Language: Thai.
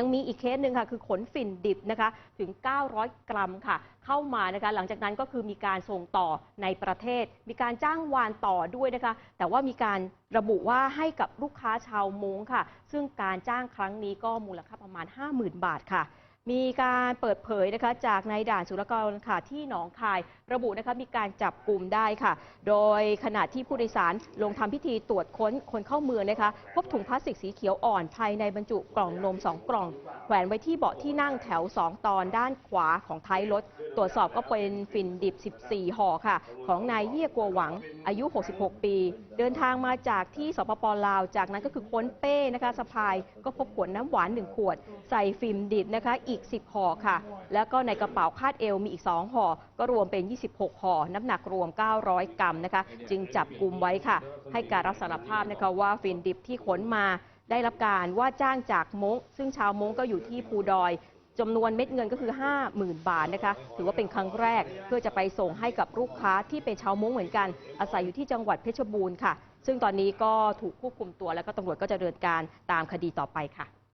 ยังมีอีกเคสหนึ่งค่ะ คือขนฝิ่นดิบนะคะ ถึง 900 กรัมค่ะ เข้ามานะคะ หลังจากนั้นก็คือมีการส่งต่อในประเทศ มีการจ้างวานต่อด้วยนะคะ แต่ว่ามีการระบุว่าให้กับลูกค้าชาวมงค่ะ ซึ่งการจ้างครั้งนี้ก็มูลค่าประมาณ 50,000 บาทค่ะ มีการเปิดเผยนะคะจากนายด่านสุรกรค่ะที่หนองคาย ระบุนะคะมีการจับกลุ่มได้ค่ะ โดยขณะที่ผู้โดยสารลงทำพิธีตรวจค้นคนเข้าเมืองนะคะพบถุงพลาสติกสีเขียวอ่อนภายในบรรจุกล่องนม 2 กล่องแขวนไว้ที่เบาะที่นั่งแถว 2 ตอนด้านขวาของท้ายรถ ตรวจสอบก็เป็นฝิ่นดิบ 14 ห่อค่ะ ของนายเยี่ยกัวหวังอายุ 66 ปี เดินทางมาจากที่สปปลาว จากนั้นก็คือค้นเป้นะคะสะพายก็พบขวดน้ำหวาน1ขวด ใส่ฟิล์มดิบนะคะอีอีก 10ห่อค่ะ แล้วก็ในกระเป๋าคาดเอวมีอีก 2ห่อก็รวมเป็น 26ห่อน้ำหนักรวม 900 กรัมนะคะ จึงจับกลุ่มไว้ค่ะ ให้การรับสารภาพนะคะว่าฟินดิบที่ขนมาได้รับการว่าจ้างจากมงซึ่งชาวมงก็อยู่ที่ภูดอยจำนวนเม็ดเงินก็คือ 50,000 บาทนะคะ ถือว่าเป็นครั้งแรกเพื่อจะไปส่งให้กับลูกค้าที่เป็นชาวมงเหมือนกัน อาศัยอยู่ที่จังหวัดเพชรบูรณ์ค่ะ ซึ่งตอนนี้ก็ถูกควบคุมตัวแล้วก็ตำรวจก็จะดำเนินการตามคดีต่อไปค่ะ